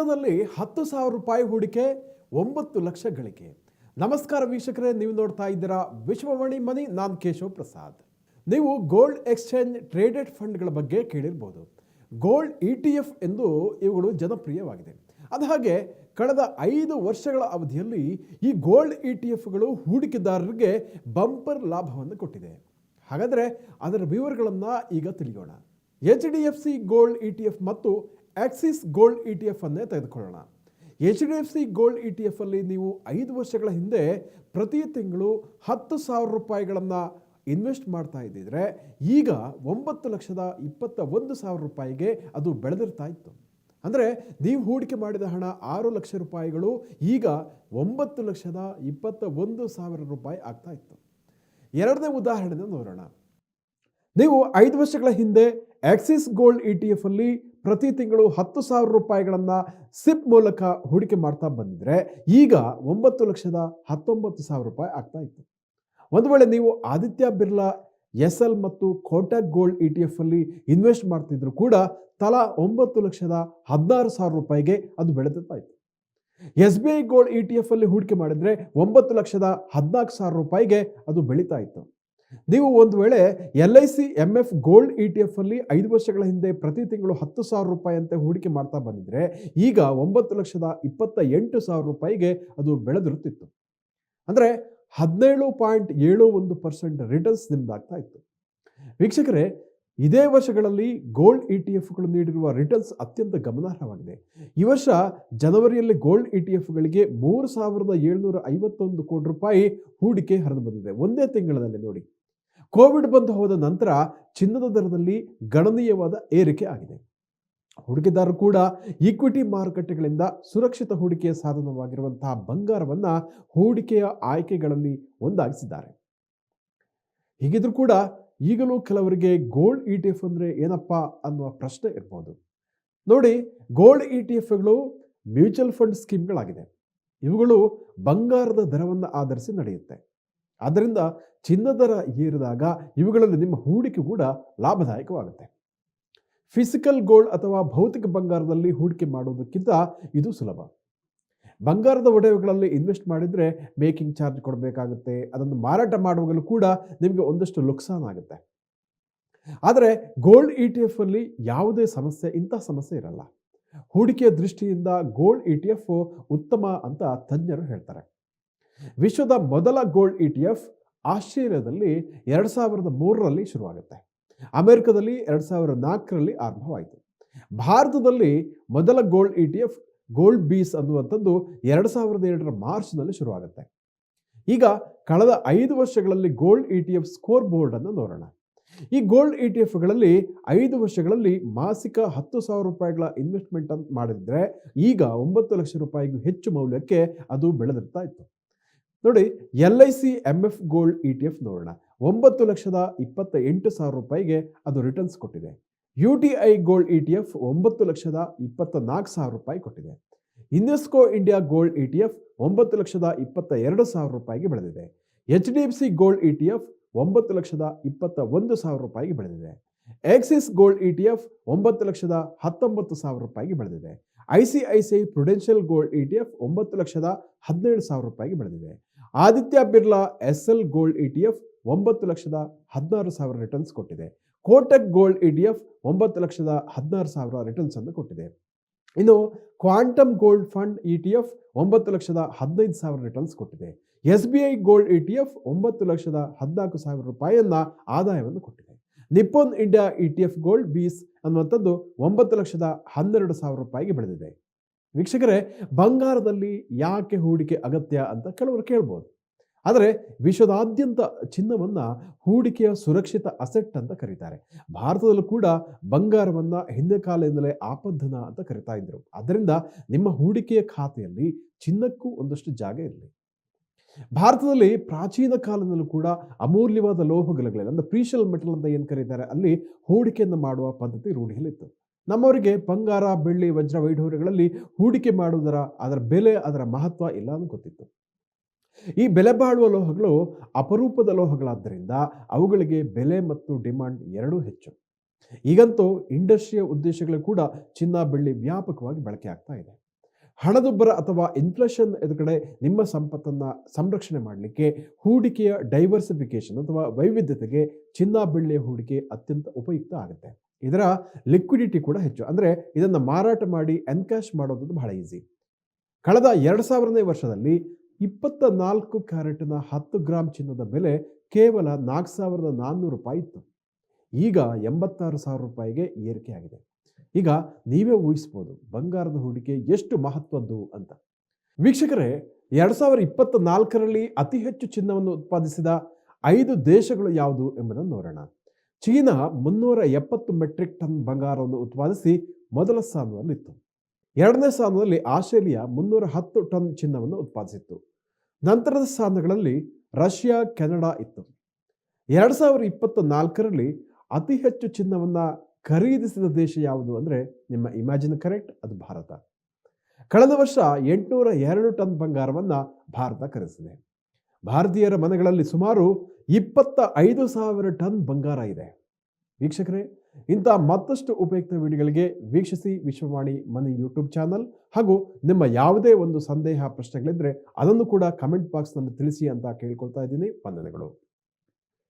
ಚಿನ್ನದಲ್ಲಿ ಹತ್ತು ಸಾವಿರ ರೂಪಾಯಿ ಹೂಡಿಕೆ, ಒಂಬತ್ತು ಲಕ್ಷ ಗಳಿಕೆ. ನಮಸ್ಕಾರ ವೀಕ್ಷಕರೇ, ನೀವು ನೋಡ್ತಾ ಇದ್ದೀರಾ ವಿಶ್ವವಾಣಿ ಮನಿ, ನಾನು ಕೇಶವ್ ಪ್ರಸಾದ್. ನೀವು ಗೋಲ್ಡ್ ಎಕ್ಸ್ಚೇಂಜ್ ಟ್ರೇಡೆಡ್ ಫಂಡ್ಗಳ ಬಗ್ಗೆ ಕೇಳಿರ್ಬೋದು. ಗೋಲ್ಡ್ ಇ ಟಿ ಎಫ್ ಎಂದು ಇವುಗಳು ಜನಪ್ರಿಯವಾಗಿದೆ. ಅದು ಹಾಗೆ ಕಳೆದ ಐದು ವರ್ಷಗಳ ಅವಧಿಯಲ್ಲಿ ಈ ಗೋಲ್ಡ್ ಇ ಟಿ ಎಫ್ಗಳು ಹೂಡಿಕೆದಾರರಿಗೆ ಬಂಪರ್ ಲಾಭವನ್ನು ಕೊಟ್ಟಿದೆ. ಹಾಗಾದರೆ ಅದರ ವಿವರಗಳನ್ನು ಈಗ ತಿಳಿಯೋಣ. H D F C gold E T F ಮತ್ತು Axis gold E T F ಅನ್ನೇ ತೆಗೆದುಕೊಳ್ಳೋಣ. H D F C gold E T F ಅಲ್ಲಿ ನೀವು ಐದು ವರ್ಷಗಳ ಹಿಂದೆ ಪ್ರತಿ ತಿಂಗಳು ಹತ್ತು ಸಾವಿರ ರೂಪಾಯಿಗಳನ್ನು ಇನ್ವೆಸ್ಟ್ ಮಾಡ್ತಾ ಇದ್ದಿದ್ರೆ ಈಗ ಒಂಬತ್ತು ಲಕ್ಷದ ಇಪ್ಪತ್ತ ಒಂದು ಸಾವಿರ ರೂಪಾಯಿಗೆ ಅದು ಬೆಳೆದಿರ್ತಾ ಇತ್ತು. ಅಂದರೆ ನೀವು ಹೂಡಿಕೆ ಮಾಡಿದ ಹಣ ಆರು ಲಕ್ಷ ರೂಪಾಯಿಗಳು ಈಗ ಒಂಬತ್ತು ಲಕ್ಷದ ಇಪ್ಪತ್ತ ಒಂದು ಸಾವಿರ ರೂಪಾಯಿ ಆಗ್ತಾ ಇತ್ತು. ಎರಡನೇ ಉದಾಹರಣೆ ನೋಡೋಣ. ನೀವು ಐದು ವರ್ಷಗಳ ಹಿಂದೆ Axis gold E T F ಅಲ್ಲಿ ಪ್ರತಿ ತಿಂಗಳು ಹತ್ತು ಸಾವಿರ ರೂಪಾಯಿಗಳನ್ನು ಸಿಪ್ ಮೂಲಕ ಹೂಡಿಕೆ ಮಾಡ್ತಾ ಬಂದಿದ್ರೆ ಈಗ ಒಂಬತ್ತು ಲಕ್ಷದ ಹತ್ತೊಂಬತ್ತು ಸಾವಿರ ರೂಪಾಯಿ ಆಗ್ತಾ ಇತ್ತು. ಒಂದು ವೇಳೆ ನೀವು ಆದಿತ್ಯ ಬಿರ್ಲಾ ಎಸ್ ಎಲ್ ಮತ್ತು Kotak gold E T F ಅಲ್ಲಿ ಇನ್ವೆಸ್ಟ್ ಮಾಡ್ತಿದ್ರು ಕೂಡ ತಲಾ ಒಂಬತ್ತು ಲಕ್ಷದ ಹದಿನಾರು ಸಾವಿರ ರೂಪಾಯಿಗೆ ಅದು ಬೆಳೆದಿರ್ತಾ ಇತ್ತು. S B I gold E T F ಅಲ್ಲಿ ಹೂಡಿಕೆ ಮಾಡಿದ್ರೆ ಒಂಬತ್ತು ಲಕ್ಷದ ಹದಿನಾಲ್ಕು ಸಾವಿರ ರೂಪಾಯಿಗೆ ಅದು ಬೆಳೀತಾ ಇತ್ತು. ನೀವು ಒಂದು ವೇಳೆ L I C M F gold E T F ಅಲ್ಲಿ ಐದು ವರ್ಷಗಳ ಹಿಂದೆ ಪ್ರತಿ ತಿಂಗಳು ಹತ್ತು ಸಾವಿರ ರೂಪಾಯಿ ಅಂತ ಹೂಡಿಕೆ ಮಾಡ್ತಾ ಬಂದಿದ್ರೆ ಈಗ ಒಂಬತ್ತು ಲಕ್ಷದ ಇಪ್ಪತ್ತ ಎಂಟು ಸಾವಿರ ರೂಪಾಯಿಗೆ ಅದು ಬೆಳೆದಿರುತ್ತಿತ್ತು. ಅಂದರೆ ಹದಿನೇಳು ಪಾಯಿಂಟ್ ಏಳು ಒಂದು ಪರ್ಸೆಂಟ್ ರಿಟರ್ನ್ಸ್ ನಿಮ್ದಾಗ್ತಾ ಇತ್ತು. ವೀಕ್ಷಕರೇ, ಇದೇ ವರ್ಷಗಳಲ್ಲಿ ಗೋಲ್ಡ್ ಇ ಟಿ ಎಫ್ಗಳು ನೀಡಿರುವ ರಿಟರ್ನ್ಸ್ ಅತ್ಯಂತ ಗಮನಾರ್ಹವಾಗಿದೆ. ಈ ವರ್ಷ ಜನವರಿಯಲ್ಲಿ ಗೋಲ್ಡ್ ಇ ಟಿ ಎಫ್ಗಳಿಗೆ ಮೂರು ಸಾವಿರದ ಏಳ್ನೂರ ಐವತ್ತೊಂದು ಕೋಟಿ ರೂಪಾಯಿ ಹೂಡಿಕೆ ಹರಿದು ಬಂದಿದೆ. ಒಂದೇ ತಿಂಗಳಲ್ಲಿ ನೋಡಿ. ಕೋವಿಡ್ ಬಂದು ಹೋದ ನಂತರ ಚಿನ್ನದ ದರದಲ್ಲಿ ಗಣನೀಯವಾದ ಏರಿಕೆ ಆಗಿದೆ. ಹೂಡಿಕೆದಾರರು ಕೂಡ ಈಕ್ವಿಟಿ ಮಾರುಕಟ್ಟೆಗಳಿಂದ ಸುರಕ್ಷಿತ ಹೂಡಿಕೆಯ ಸಾಧನವಾಗಿರುವಂತಹ ಬಂಗಾರವನ್ನು ಹೂಡಿಕೆಯ ಆಯ್ಕೆಗಳಲ್ಲಿ ಒಂದಾಗಿಸಿದ್ದಾರೆ. ಹೀಗಿದ್ರೂ ಕೂಡ ಈಗಲೂ ಕೆಲವರಿಗೆ ಗೋಲ್ಡ್ ಇ ಟಿ ಎಫ್ ಅಂದರೆ ಏನಪ್ಪ ಅನ್ನುವ ಪ್ರಶ್ನೆ ಇರ್ಬೋದು. ನೋಡಿ, ಗೋಲ್ಡ್ ಇ ಟಿ ಎಫ್ಗಳು ಮ್ಯೂಚುವಲ್ ಫಂಡ್ ಸ್ಕೀಮ್ಗಳಾಗಿದೆ. ಇವುಗಳು ಬಂಗಾರದ ದರವನ್ನು ಆಧರಿಸಿ ನಡೆಯುತ್ತೆ. ಆದ್ದರಿಂದ ಚಿನ್ನ ದರ ಏರಿದಾಗ ಇವುಗಳಲ್ಲಿ ನಿಮ್ಮ ಹೂಡಿಕೆ ಕೂಡ ಲಾಭದಾಯಕವಾಗುತ್ತೆ. ಫಿಸಿಕಲ್ ಗೋಲ್ಡ್ ಅಥವಾ ಭೌತಿಕ ಬಂಗಾರದಲ್ಲಿ ಹೂಡಿಕೆ ಮಾಡುವುದಕ್ಕಿಂತ ಇದು ಸುಲಭ. ಬಂಗಾರದ ಒಡವೆಗಳಲ್ಲಿ ಇನ್ವೆಸ್ಟ್ ಮಾಡಿದರೆ ಮೇಕಿಂಗ್ ಚಾರ್ಜ್ ಕೊಡಬೇಕಾಗುತ್ತೆ. ಅದನ್ನು ಮಾರಾಟ ಮಾಡುವಾಗಲೂ ಕೂಡ ನಿಮಗೆ ಒಂದಷ್ಟು ಆಗುತ್ತೆ. ಆದರೆ ಗೋಲ್ಡ್ ಇ ಟಿ ಎಫ್ ಅಲ್ಲಿ ಯಾವುದೇ ಸಮಸ್ಯೆ, ಇಂಥ ಸಮಸ್ಯೆ ಇರಲ್ಲ. ಹೂಡಿಕೆಯ ದೃಷ್ಟಿಯಿಂದ ಗೋಲ್ಡ್ ಇ ಟಿ ಎಫ್ ಉತ್ತಮ ಅಂತ ತಜ್ಞರು ಹೇಳ್ತಾರೆ. ವಿಶ್ವದ ಮೊದಲ ಗೋಲ್ಡ್ ಇ ಟಿ ಎಫ್ ಆಸ್ಟ್ರೇಲಿಯಾದಲ್ಲಿ ಎರಡು ಸಾವಿರದ ಮೂರರಲ್ಲಿ ಶುರುವಾಗುತ್ತೆ. ಅಮೆರಿಕದಲ್ಲಿ ಎರಡು ಸಾವಿರದ ನಾಲ್ಕರಲ್ಲಿ ಆರಂಭವಾಯಿತು. ಭಾರತದಲ್ಲಿ ಮೊದಲ gold E T F gold BeES ಅನ್ನುವಂಥದ್ದು ಎರಡು ಸಾವಿರದ ಏಳರ ಮಾರ್ಚ್ನಲ್ಲಿ ಶುರುವಾಗುತ್ತೆ. ಈಗ ಕಳೆದ ಐದು ವರ್ಷಗಳಲ್ಲಿ gold E T F scoreboard ಅನ್ನು ನೋಡೋಣ. ಈ ಗೋಲ್ಡ್ ಇ ಟಿ ಎಫ್ಗಳಲ್ಲಿ ಐದು ವರ್ಷಗಳಲ್ಲಿ ಮಾಸಿಕ ಹತ್ತು ಸಾವಿರ ರೂಪಾಯಿಗಳ ಇನ್ವೆಸ್ಟ್ಮೆಂಟ್ ಅಂತ ಮಾಡಿದ್ರೆ ಈಗ ಒಂಬತ್ತು ಲಕ್ಷ ರೂಪಾಯಿಗೂ ಹೆಚ್ಚು ಮೌಲ್ಯಕ್ಕೆ ಅದು ಬೆಳೆದಿರ್ತಾ ಇತ್ತು. ನೋಡಿ L I C M F gold E T F ನೋಡೋಣ. ಒಂಬತ್ತು ಲಕ್ಷದ ಇಪ್ಪತ್ತ ಎಂಟು ಸಾವಿರ ರೂಪಾಯಿಗೆ ಅದು ರಿಟರ್ನ್ಸ್ ಕೊಟ್ಟಿದೆ. U T I gold E T F ಒಂಬತ್ತು ಲಕ್ಷದ ಇಪ್ಪತ್ತ ನಾಲ್ಕು ಸಾವಿರ ರೂಪಾಯಿ ಕೊಟ್ಟಿದೆ. Invesco India gold E T F ಒಂಬತ್ತು ಲಕ್ಷದ ಇಪ್ಪತ್ತ ಎರಡು ಸಾವಿರ ರೂಪಾಯಿಗೆ ಬೆಳೆದಿದೆ. H D F C gold E T F ಒಂಬತ್ತು ಲಕ್ಷದ ಇಪ್ಪತ್ತ ಒಂದು ಸಾವಿರ ರೂಪಾಯಿಗೆ ಬೆಳೆದಿದೆ. Axis gold E T F ಒಂಬತ್ತು ಲಕ್ಷದ ಹತ್ತೊಂಬತ್ತು ಸಾವಿರ ರೂಪಾಯಿಗೆ ಬೆಳೆದಿದೆ. I C I C I Prudential gold E T F ಒಂಬತ್ತು ಲಕ್ಷದ ಹದಿನೇಳು ಸಾವಿರ ರೂಪಾಯಿಗೆ ಬೆಳೆದಿದೆ. Aditya Birla S L gold E T F ಒಂಬತ್ತು ಲಕ್ಷದ ಹದಿನಾರು ಸಾವಿರ ರಿಟರ್ನ್ಸ್ ಕೊಟ್ಟಿದೆ. Kotak gold E T F ಒಂಬತ್ತು ಲಕ್ಷದ ಹದಿನಾರು ಸಾವಿರ ರಿಟರ್ನ್ಸ್ ಅನ್ನು ಕೊಟ್ಟಿದೆ. ಇನ್ನು Quantum gold fund E T F ಒಂಬತ್ತು ಲಕ್ಷದ ಹದಿನೈದು ಸಾವಿರ ರಿಟರ್ನ್ಸ್ ಕೊಟ್ಟಿದೆ. S B I gold E T F ಒಂಬತ್ತು ಲಕ್ಷದ ಹದಿನಾಲ್ಕು ಸಾವಿರ ರೂಪಾಯಿಯನ್ನ ಆದಾಯವನ್ನು ಕೊಟ್ಟಿದೆ. Nippon India E T F gold BeES ಅನ್ನುವಂಥದ್ದು ಒಂಬತ್ತು ಲಕ್ಷದ ಹನ್ನೆರಡು ಸಾವಿರ ರೂಪಾಯಿಗೆ ಬೆಳೆದಿದೆ. ವೀಕ್ಷಕರೇ, ಬಂಗಾರದಲ್ಲಿ ಯಾಕೆ ಹೂಡಿಕೆ ಅಗತ್ಯ ಅಂತ ಕೆಲವರು ಕೇಳ್ಬೋದು. ಆದರೆ ವಿಶ್ವದಾದ್ಯಂತ ಚಿನ್ನವನ್ನು ಹೂಡಿಕೆಯ ಸುರಕ್ಷಿತ ಅಸೆಟ್ ಅಂತ ಕರೀತಾರೆ. ಭಾರತದಲ್ಲೂ ಕೂಡ ಬಂಗಾರವನ್ನ ಹಿಂದೆ ಕಾಲದಿಂದಲೇ ಆಪದ್ಧನ ಅಂತ ಕರಿತಾ ಇದ್ದರು ಆದ್ದರಿಂದ ನಿಮ್ಮ ಹೂಡಿಕೆಯ ಖಾತೆಯಲ್ಲಿ ಚಿನ್ನಕ್ಕೂ ಒಂದಷ್ಟು ಜಾಗ ಇರಲಿ. ಭಾರತದಲ್ಲಿ ಪ್ರಾಚೀನ ಕಾಲದಲ್ಲೂ ಕೂಡ ಅಮೂಲ್ಯವಾದ ಲೋಹಗಲಗಳಲ್ಲಿ, ಅಂದರೆ ಪ್ರೀಶಲ್ ಮೆಟಲ್ ಅಂತ ಏನು ಕರೀತಾರೆ, ಅಲ್ಲಿ ಹೂಡಿಕೆಯನ್ನು ಮಾಡುವ ಪದ್ಧತಿ ರೂಢಿಯಲ್ಲಿತ್ತು. ನಮ್ಮವರಿಗೆ ಬಂಗಾರ, ಬೆಳ್ಳಿ, ವಜ್ರ ವೈಢೂರ್ಯಗಳಲ್ಲಿ ಹೂಡಿಕೆ ಮಾಡುವುದರ ಅದರ ಬೆಲೆ, ಅದರ ಮಹತ್ವ ಇಲ್ಲ ಅಂತ ಗೊತ್ತಿತ್ತು. ಈ ಬೆಲೆ ಬಾಳುವ ಲೋಹಗಳು ಅಪರೂಪದ ಲೋಹಗಳಾದ್ದರಿಂದ ಅವುಗಳಿಗೆ ಬೆಲೆ ಮತ್ತು ಡಿಮಾಂಡ್ ಎರಡೂ ಹೆಚ್ಚು. ಈಗಂತೂ ಇಂಡಸ್ಟ್ರಿಯ ಉದ್ದೇಶಗಳು ಕೂಡ ಚಿನ್ನ, ಬೆಳ್ಳಿ ವ್ಯಾಪಕವಾಗಿ ಬಳಕೆ ಆಗ್ತಾ ಇದೆ. ಹಣದುಬ್ಬರ ಅಥವಾ ಇನ್ಫ್ಲೇಷನ್ ಎದುರುಗಡೆ ನಿಮ್ಮ ಸಂಪತ್ತನ್ನು ಸಂರಕ್ಷಣೆ ಮಾಡಲಿಕ್ಕೆ ಹೂಡಿಕೆಯ ಡೈವರ್ಸಿಫಿಕೇಶನ್ ಅಥವಾ ವೈವಿಧ್ಯತೆಗೆ ಚಿನ್ನ, ಬೆಳ್ಳಿಯ ಹೂಡಿಕೆ ಅತ್ಯಂತ ಉಪಯುಕ್ತ ಆಗುತ್ತೆ. ಇದರ ಲಿಕ್ವಿಡಿಟಿ ಕೂಡ ಹೆಚ್ಚು. ಅಂದರೆ ಇದನ್ನು ಮಾರಾಟ ಮಾಡಿ ಎನ್ಕ್ಯಾಶ್ ಮಾಡೋದು ಬಹಳ ಈಸಿ ಕಳೆದ ಎರಡು ಸಾವಿರನೇ ವರ್ಷದಲ್ಲಿ ಇಪ್ಪತ್ತ ನಾಲ್ಕು ಕ್ಯಾರೆಟ್ನ ಹತ್ತು ಗ್ರಾಮ್ ಚಿನ್ನದ ಬೆಲೆ ಕೇವಲ ನಾಲ್ಕು ಸಾವಿರದ ನಾನ್ನೂರು ರೂಪಾಯಿ ಇತ್ತು. ಈಗ ಎಂಬತ್ತಾರು ಸಾವಿರ ರೂಪಾಯಿಗೆ ಏರಿಕೆಯಾಗಿದೆ ಈಗ ನೀವೇ ಊಹಿಸ್ಬೋದು ಬಂಗಾರದ ಹೂಡಿಕೆ ಎಷ್ಟು ಮಹತ್ವದ್ದು ಅಂತ. ವೀಕ್ಷಕರೇ, ಎರಡು ಸಾವಿರದ ಇಪ್ಪತ್ತ ನಾಲ್ಕರಲ್ಲಿ ಅತಿ ಹೆಚ್ಚು ಚಿನ್ನವನ್ನು ಉತ್ಪಾದಿಸಿದ ಐದು ದೇಶಗಳು ಯಾವುದು ಎಂಬುದನ್ನು ನೋಡೋಣ. ಚೀನಾ ಮುನ್ನೂರ ಎಪ್ಪತ್ತು ಮೆಟ್ರಿಕ್ ಟನ್ ಬಂಗಾರವನ್ನು ಉತ್ಪಾದಿಸಿ ಮೊದಲ ಸ್ಥಾನದಲ್ಲಿತ್ತು. ಎರಡನೇ ಸ್ಥಾನದಲ್ಲಿ ಆಸ್ಟ್ರೇಲಿಯಾ ಮುನ್ನೂರ ಹತ್ತು ಟನ್ ಚಿನ್ನವನ್ನು ಉತ್ಪಾದಿಸಿತ್ತು. ನಂತರದ ಸ್ಥಾನಗಳಲ್ಲಿ ರಷ್ಯಾ, ಕೆನಡಾ ಇತ್ತು. ಎರಡು ಸಾವಿರದ ಇಪ್ಪತ್ತ ನಾಲ್ಕರಲ್ಲಿ ಅತಿ ಹೆಚ್ಚು ಚಿನ್ನವನ್ನು ಖರೀದಿಸಿದ ದೇಶ ಯಾವುದು ಅಂದರೆ ನಿಮ್ಮ ಇಮ್ಯಾಜಿನ್ ಕರೆಕ್ಟ್? ಅದು ಭಾರತ. ಕಳೆದ ವರ್ಷ ಎಂಟುನೂರ ಎರಡು ಟನ್ ಬಂಗಾರವನ್ನು ಭಾರತ ಖರೀದಿಸಿದೆ. ಭಾರತೀಯರ ಮನೆಗಳಲ್ಲಿ ಸುಮಾರು ಇಪ್ಪತ್ತ ಐದು ಸಾವಿರ ಟನ್ ಬಂಗಾರ ಇದೆ. ವೀಕ್ಷಕರೇ, ಇಂಥ ಮತ್ತಷ್ಟು ಉಪಯುಕ್ತ ವಿಡಿಯೋಗಳಿಗೆ ವೀಕ್ಷಿಸಿ ವಿಶ್ವವಾಣಿ ಮನಿ ಯೂಟ್ಯೂಬ್ ಚಾನಲ್ ಹಾಗೂ ನಿಮ್ಮ ಯಾವುದೇ ಒಂದು ಸಂದೇಹ ಪ್ರಶ್ನೆಗಳಿದ್ದರೆ ಅದನ್ನು ಕೂಡ ಕಮೆಂಟ್ ಬಾಕ್ಸ್ನಲ್ಲಿ ತಿಳಿಸಿ ಅಂತ ಕೇಳ್ಕೊಳ್ತಾ ಇದ್ದೀನಿ. ವಂದನೆಗಳು.